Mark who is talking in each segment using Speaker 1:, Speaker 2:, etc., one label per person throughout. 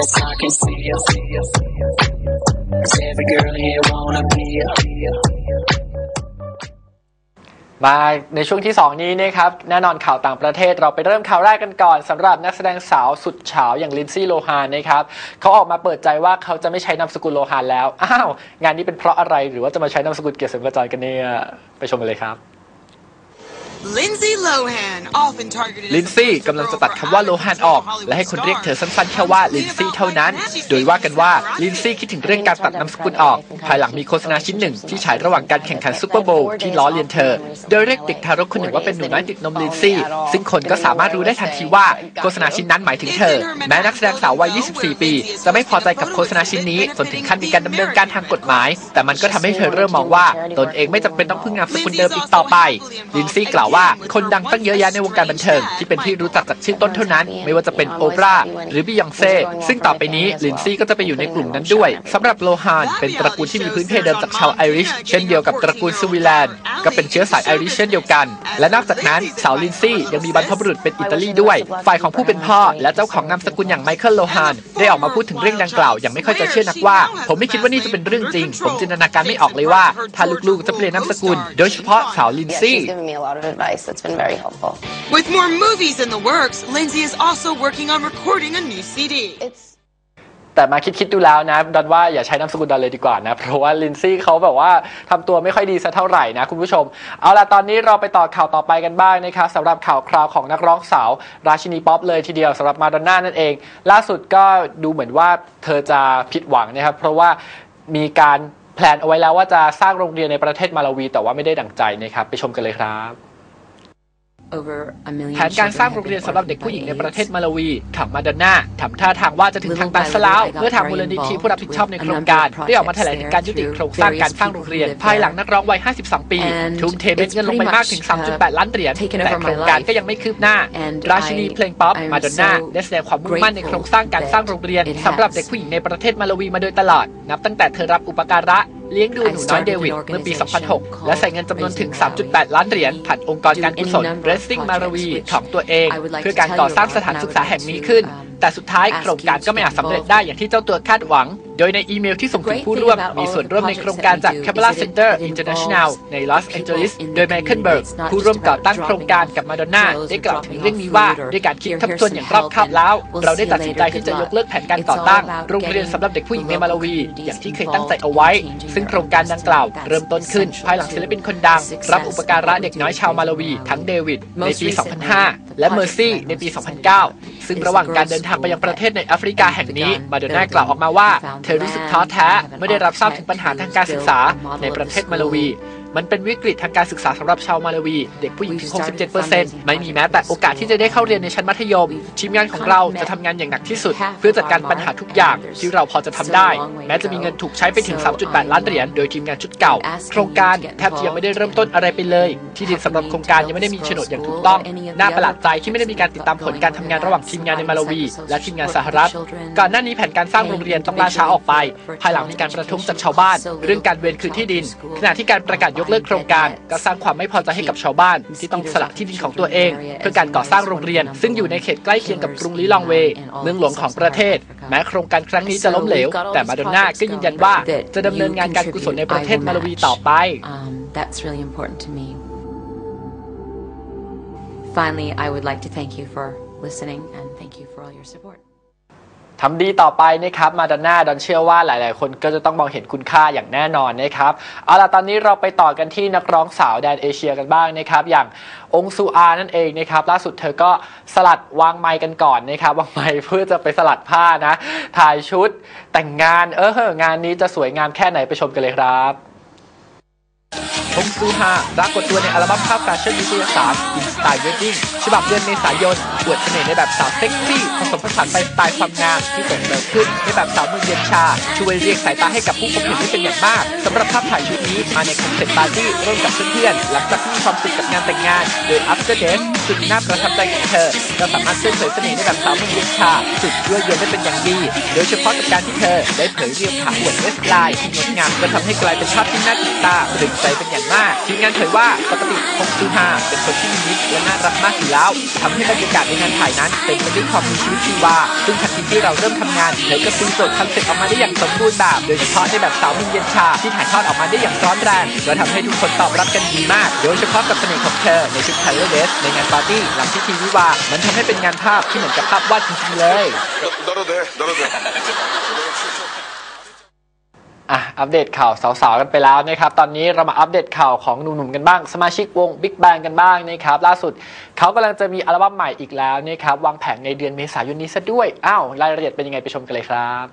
Speaker 1: Yes, I can see you. Cause every girl here wanna be you.
Speaker 2: มาในช่วงที่ 2 นี้นะครับแน่นอนข่าวต่างประเทศเราไปเริ่มข่าวแรกกันก่อนสำหรับนักแสดงสาวสุดเฉาอย่างลินซี่โลฮานนะครับเขาออกมาเปิดใจว่าเขาจะไม่ใช้นามสกุลโลฮานแล้ว อ้าว งานนี้เป็นเพราะอะไรหรือว่าจะมาใช้นามสกุลเกียรติสมกระจายกันเนี่ย ไปชมกันเลยครับ ลินซี่กำลังจะตัดคำว่าโลฮานออก และให้คนเรียกเธอสั้นๆแค่ว่าลินซี่เท่านั้น โดยว่ากันว่าลินซี่คิดถึงเรื่องการตัดนามสกุลออก ภายหลังมีโฆษณาชิ้นหนึ่งที่ฉายระหว่างการแข่งขันซูเปอร์โบว์ที่ล้อเลียนเธอ โดยเรียกเด็กทารกคนหนึ่งว่าเป็นหนูน้อยติดนมลินซี่ ซึ่งคนก็สามารถรู้ได้ทันทีว่าโฆษณาชิ้นนั้นหมายถึงเธอ แม้นักแสดงสาววัย 24 ปี จะไม่พอใจกับโฆษณาชิ้นนี้จนถึงขั้นมีการดำเนินการทางกฎหมาย แต่มันก็ทำให้เธอเริ่มมองว่า ตนเองไม่จำเป็นต้องพึ่งนามสกุลเดิมอีกต่อไปลินซี่กล่าวว่าคนดังตั้งเยอะแยะในวงการบันเทิง ที่เป็นที่รู้จักจากชื่อต้นเท่านั้น ไม่ว่าจะเป็นโอปราหรือบิยองเซ่ซึ่งต่อไปนี้ลินซี่ก็จะไปอยู่ในกลุ่มนั้นด้วยสำหรับโลฮานเป็นตระกูลที่มีพื้นเพเดิมจากชาวไอริชเช่นเดียวกับตระกูลสวีแลนด์ก็เป็นเชื้อสายไอริชเช่นเดียวกัน และนอกจากนั้นสาวลินซี่ยังมีบรรพบุรุษเป็นอิตาลีด้วย ฝ่ายของผู้เป็นพ่อ และเจ้าของนามสกุลอย่างไมเคิลโลฮานได้ออกมาพูดถึงเรื่องดังกล่าวอย่างไม่ค่อยจะเชื่อนักว่า ผมไม่คิดว่านี่จะเป็นเรื่องจริง ผมจินตนาการไม่ออกเลยว่าถ้าลูกๆจะเปลี่ยนนามสกุล โดยเฉพาะสาวลิน
Speaker 3: Yeah,
Speaker 2: ซี่
Speaker 3: she's given me a lot of advice. That's been very helpful.
Speaker 4: With more movies in the works, Lindsay is also working on recording a new CD.
Speaker 3: It's
Speaker 2: แต่มาคิดคิดๆดูแล้วนะดันว่าอย่าใช้นามสกุลดันเลยดีกว่านะเพราะว่าลินซี่เขาแบบว่าทำตัวไม่ค่อยดีสักเท่าไหร่นะคุณผู้ชม เอาล่ะตอนนี้เราไปต่อข่าวต่อไปกันบ้างนะครับสำหรับข่าวคราวของนักร้องสาว ราชินีป๊อปเลยทีเดียวสำหรับมาดอนน่านั่นเอง ล่าสุดก็ดูเหมือนว่าเธอจะผิดหวังนะครับเพราะว่ามีการแพลนเอาไว้แล้วว่าจะสร้างโรงเรียนในประเทศมาลาวี แต่ว่าไม่ได้ดั่งใจนะครับไปชมกันเลยครับ
Speaker 5: over a million
Speaker 2: แผนการสร้างโรงเรียนสำหรับเด็กผู้หญิงในประเทศมาลาวีของมาดอนน่าทำท่าทางว่าจะถึงทางตันซะแล้วเมื่อทางมูลนิธิผู้รับผิดชอบในโครงการได้ออกมาแถลงถึงการยุติโครงสร้างการสร้างโรงเรียน ภายหลังนักร้องวัย52ปี ทุ่มเทเม็ดเงินลงไปมากถึง 3.8 ล้านเหรียญแต่โครงการก็ยังไม่คืบหน้า ราชินีเพลงป๊อปมาดอนน่าได้แสดงความมุ่งมั่นในโครงสร้างการสร้างโรงเรียนสำหรับเด็กผู้หญิงในประเทศมาลาวีมาโดยตลอดนับตั้งแต่เธอรับอุปการะ เลี้ยงดูหนูน้อยเดวิดเมื่อปี 2006 และใส่เงินจำนวนถึง 3.8 ล้านเหรียญผ่านองค์กรการกุศล Blessing มาราวีของตัวเอง เพื่อการก่อสร้างสถานศึกษาแห่งนี้ขึ้น แต่สุดท้ายโครงการก็ไม่อาจสำเร็จได้อย่างที่เจ้าตัวคาดหวัง โดยในอีเมลที่ส่งถึงผู้ร่วมมีส่วนร่วมในโครงการจาก Capella Center International ในลอสแองเจลิสโดยไมเคิลเบิร์กผู้ร่วมก่อตั้งโครงการกับมาดอนน่าได้กล่าวถึงเรื่องนี้ว่า ด้วยการคิดทบทวนอย่างรอบคอบแล้ว เราได้ตัดสินใจที่จะยกเลิกแผนการก่อตั้ง โรงเรียนสำหรับเด็กผู้หญิงในมาลาวี อย่างที่เคยตั้งใจเอาไว้ ซึ่งโครงการดังกล่าวเริ่มต้นขึ้น ภายหลังศิลปินคนดัง รับอุปการะเด็กน้อยชาวมาลาวี ทั้งเดวิดในปี 2005 และเมอร์ซี่ในปี 2009 ซึ่งระหว่างการเดินทางไปยังประเทศในแอฟริกาแห่งนี้มาดอนน่ากล่าวออกมาว่าเธธอรู้สึกท้อแท้เมื่อได้รับทราบถึงปัญหาทางการศึกษาในประเทศมาลาวี มันเป็นวิกฤตทางการศึกษาสำหรับชาวมาลาวี เด็กผู้หญิงถึง 67%ไม่มีแม้แต่โอกาสที่จะได้เข้าเรียนในชั้นมัธยม ทีมงานของเราจะทำงานอย่างหนักที่สุด เพื่อจัดการปัญหาทุกอย่างที่เราพอจะทำได้ แม้จะมีเงินถูกใช้ไปถึง 3.8 ล้านเหรียญโดยทีมงานชุดเก่า โครงการแทบจะยังไม่ได้เริ่มต้นอะไรไปเลย ที่ดินสำหรับโครงการยังไม่ได้มีโฉนดอย่างถูกต้อง น่าประหลาดใจที่ไม่ได้มีการติดตามผลการทำงานระหว่างทีมงานในมาลาวี และทีมงานสหรัฐ ก่อนหน้านี้แผนการสร้างโรงเรียนต้องล่าช้าออกไป ภายหลังมีการประท้วงจากชาวบ้าน เรื่องการเวรคืนที่ดิน ขณะที่การประกาศยกเลิกโครงการก็สร้างความไม่พอใจให้กับชาวบ้าน ที่ต้องสละที่ดินของตัวเอง เพื่อการก่อสร้างโรงเรียน ซึ่งอยู่ในเขตใกล้เคียงกับกรุงลีลองเวย์เมืองหลวงของประเทศ แม้โครงการครั้งนี้จะล้มเหลว แต่มาดอนน่าก็ยืนยันว่า จะดำเนินงานการกุศลในประเทศมาลาวีต่อไป
Speaker 5: that's really important to me. Finally, I would like to thank you for listening and thank you for all your support.
Speaker 2: ทำดีต่อไปนะครับมาดอนน่าดอนเชื่อว่าหลาย ๆ คนก็จะต้องมองเห็นคุณค่าอย่างแน่นอนนะครับเอาล่ะตอนนี้เราไปต่อกันที่นักร้องสาวแดนเอเชียกันบ้างนะครับอย่างองซูอานั่นเองนะครับล่าสุดเธอก็สลัดวางไมค์กันก่อนนะครับวางไมค์เพื่อจะไปสลัดผ้านะถ่ายชุดแต่งงานเอองานนี้จะสวยงามแค่ไหนไปชมกันเลยครับองซูฮาปรากฏตัวในอัลบั้มภาพแฟชั่นนิตยสารอิน ไตล์เวดดิ้งฉบับเดือนเมษายนอวดเสน่ห์ในแบบสาวเซ็กซี่ผสมผสานไปสไตล์ความงามที่เติมเติมขึ้นในแบบสาวมือเย็นชา ช่วยเรียกสายตาให้กับผู้พบเห็นได้เป็นอย่างมากสำหรับภาพถ่ายชุดนี้มาในคอนเซ็ปต์ปาร์ตี้ร่วมกับเพื่อนๆหลังจากที่มีความสุขกับงานแต่งงาน โดย After Death สุดน่าประทับใจของเธอก็สามารถเส้นเผยเสน่ห์ในแบบสาวมือเย็นชาสุดยั่วยวนได้เป็นอย่างดี โดยเฉพาะกับการที่เธอ ได้เผยเรียงขาอวดเวสไลน์ที่งดงามก็ทำให้กลายเป็นภาพที่น่าติดตาตรึงใจเป็นอย่างมากทีมงานเผยว่าปกติคงซูฮาเป็นคนที่มีมิและน่ารักมากอยู่แล้วทำให้บรรยากาศในงานถ่ายนั้นเต็มไปด้วยความมีชีวิตชีวา ซึ่งทันทีที่เราเริ่มทำงานเธอก็ซีโจทย์คอนเซ็ปต์ออกมาได้อย่างสมบูรณ์แบบ โดยเฉพาะในแบบสาวมินเย็นชา ที่ถ่ายทอดออกมาได้อย่างร้อนแรงและทำให้ทุกคนตอบรับกันดีมาก โดยเฉพาะกับเสน่ห์ของเธอในชุดไทเลอร์เดสในงานปาร์ตี้หลังพิธีวิวา มันทำให้เป็นงานภาพที่เหมือนกับภาพวาดจริงๆเลย อะอัปเดตข่าวสาวๆกันไปแล้วนะครับตอนนี้เรามาอัปเดตข่าวของหนุ่มๆกันบ้าง สมาชิกวง Big Bang กันบ้างนะครับล่าสุดเขากำลังจะมีอัลบั้มใหม่อีกแล้วนะครับวางแผงในเดือนเมษายนนี้ซะด้วยอ้าวรายละเอียดเป็นยังไงไปชมกันเลยครับ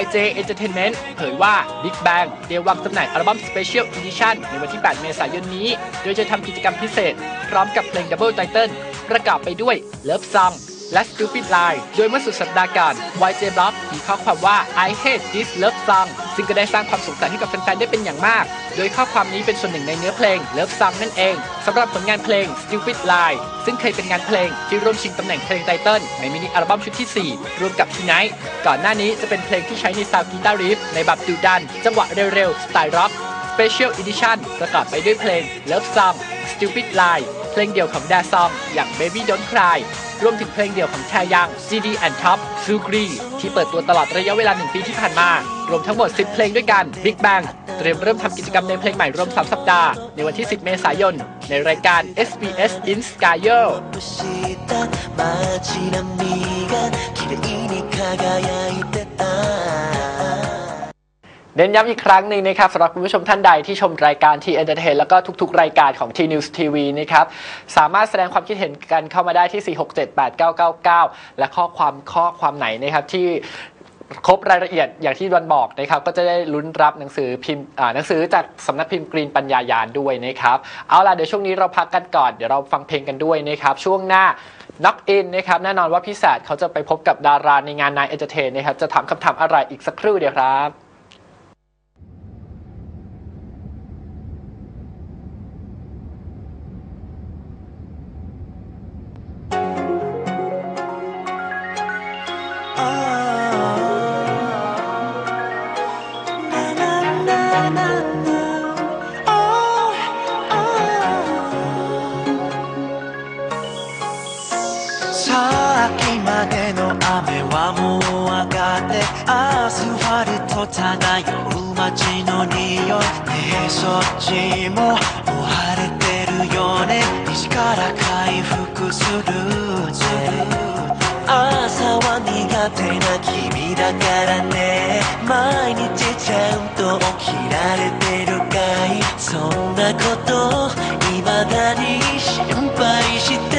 Speaker 2: YJ Entertainment เผยว่า Big Bang เตรียมวางจำหน่ายอัลบั้ม Special Edition ในวันที่ 8 เมษายนนี้ โดยจะทำกิจกรรมพิเศษ พร้อมกับเพลง Double Title ประกอบไปด้วย Love Song และ Stupid Lie โดยเมื่อสุดสัปดาห์ก่อน YJ Block มีข้อความว่า I hate this love song ซึ่งก็ได้สร้างความสงสัยให้กับแฟนๆ ได้เป็นอย่างมาก โดยข้อความนี้เป็นส่วนหนึ่งในเนื้อเพลง Love Song นั่นเองสำหรับผลงานเพลง Stupid Lie ซึ่งเคยเป็นงานเพลงที่ร่วมชิงตำแหน่งเพลงไตเติ้ลในมินิอัลบั้มชุดที่ 4 รวมกับ Tonight ก่อนหน้านี้จะเป็นเพลงที่ใช้ในซาวกีตาร์ริฟในแบบดุดัน จังหวะเร็วๆ สไตล์ร็อก Special Edition ประกอบไปด้วยเพลง Love Song Stupid Lie เพลงเดี่ยวของ d a s o n g อย่าง Baby Don't Cry รวมถึงเพลงเดี่ยวของชายัง CD and Top ซูกรีที่เปิดตัวตลอดระยะเวลา 1 ปีที่ผ่านมา รวมทั้งหมด 10 เพลงด้วยกัน Big Bang เตรียมเริ่มทำกิจกรรมในเพลงใหม่รวม 3 สัปดาห์ ในวันที่ 10 เมษายน ในรายการ SBS In
Speaker 1: s k y e r
Speaker 2: เน้นย้ำอีกครั้งหนึ่งนะครับสำหรับคุณผู้ชมท่านใดที่ชมรายการทีเอนเตอร์เทนแล้วก็ทุกๆ รายการของ T News TV นะครับสามารถแสดงความคิดเห็นกันเข้ามาได้ที่ 4678999 และข้อความข้อความไหนนะครับที่ครบรายละเอียดอย่างที่วันบอกนะครับก็จะได้ลุ้นรับหนังสือพิมพ์หนังสือจากสำนักพิมพ์กรีนปัญญายานด้วยนะครับเอาล่ะเดี๋ยวช่วงนี้เราพักกันก่อน เดี๋ยวเราฟังเพลงกันด้วยนะครับช่วงหน้าน็อกอินนะครับแน่นอนว่าพี่แสดเขาจะไปพบกับดาราในงานนายเอเตอร์เทนนะครับจะถามคำถามอะไรอีกสักครู่เดียวครับ
Speaker 1: 漂う街の匂いねえそっちももう晴れてるよね。西から回復するぜ。朝は苦手な君だからね。毎日ちゃんと起きられてるかい。そんなこと未だに心配して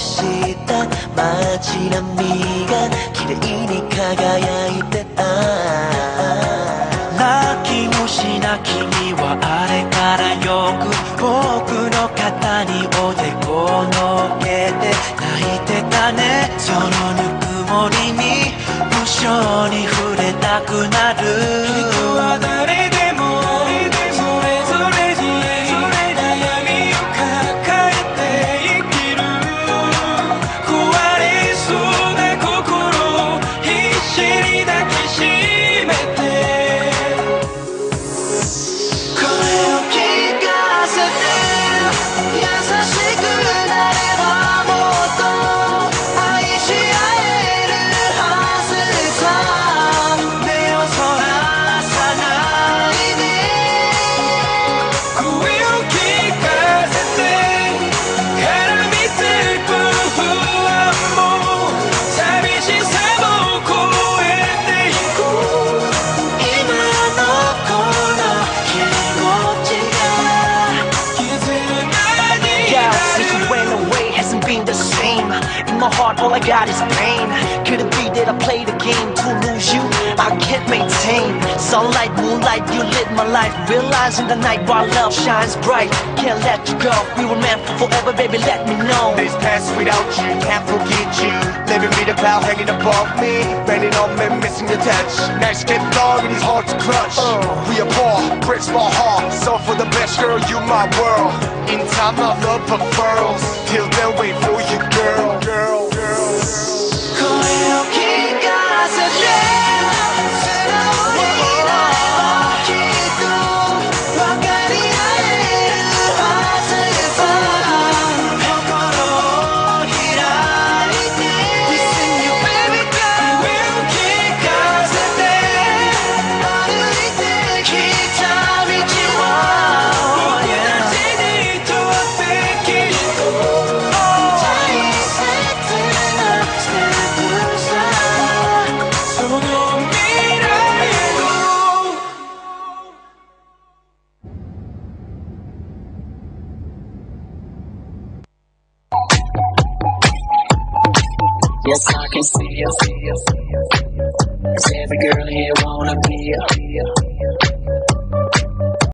Speaker 1: した街並みが綺麗に輝いて all I got is pain. Could it be that I played the game to lose you? I can't maintain. Sunlight, moonlight, you lit my life. Realizing the night while love shines bright. Can't let you go. We were meant for forever, baby. Let me know.
Speaker 6: Days pass without you, can't forget you. Living me the cloud hanging above me. Raining on me, missing your touch. Next get long and it's hard to clutch. We are poor, breaks my heart. So for the best girl, you my world. In time, our love unfurls. Till then, wait for you. Girl,
Speaker 7: Every girl